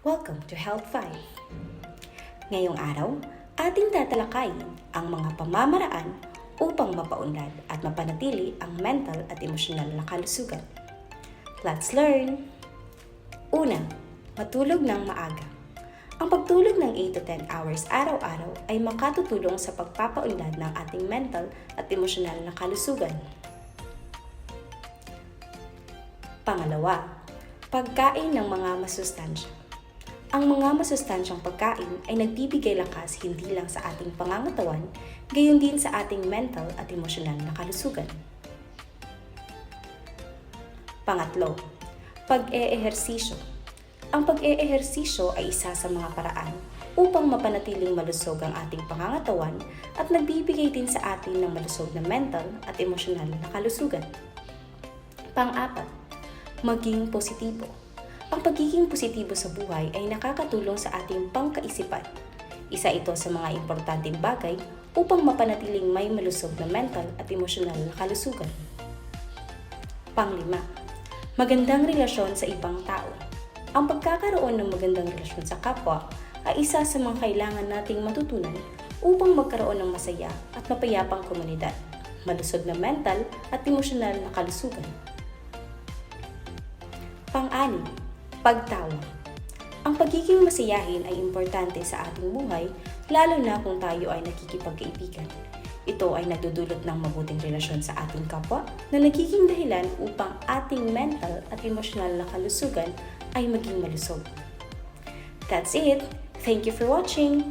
Welcome to Health 5. Ngayong araw, ating tatalakayin ang mga pamamaraan upang mapaunlad at mapanatili ang mental at emosyonal na kalusugan. Let's learn! Una, matulog ng maaga. Ang pagtulog ng 8 to 10 hours araw-araw ay makatutulong sa pagpapaunlad ng ating mental at emosyonal na kalusugan. Pangalawa, pagkain ng mga masustansya. Ang mga masustansyang pagkain ay nagbibigay lakas hindi lang sa ating pangangatawan, gayon din sa ating mental at emosyonal na kalusugan. Pangatlo, pag-eehersisyo. Ang pag-eehersisyo ay isa sa mga paraan upang mapanatiling malusog ang ating pangangatawan at nagbibigay din sa atin ng malusog na mental at emosyonal na kalusugan. Pang-apat, maging positibo. Ang pagiging positibo sa buhay ay nakakatulong sa ating pangkaisipan. Isa ito sa mga importanteng bagay upang mapanatiling may malusog na mental at emosyonal na kalusugan. Panglima, magandang relasyon sa ibang tao. Ang pagkakaroon ng magandang relasyon sa kapwa ay isa sa mga kailangan nating matutunan upang magkaroon ng masaya at mapayapang komunidad, malusog na mental at emosyonal na kalusugan. Pang-anim, pagtawa. Ang pagiging masayahin ay importante sa ating buhay, lalo na kung tayo ay nakikipagkaibigan. Ito ay nagdudulot ng mabuting relasyon sa ating kapwa na nagiging dahilan upang ating mental at emosyonal na kalusugan ay maging malusog. That's it! Thank you for watching!